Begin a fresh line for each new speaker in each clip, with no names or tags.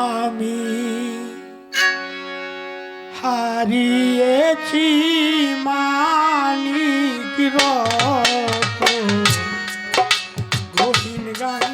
আমি হারিয়েছি মানিক গহীন গাঙ্গে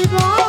জীবন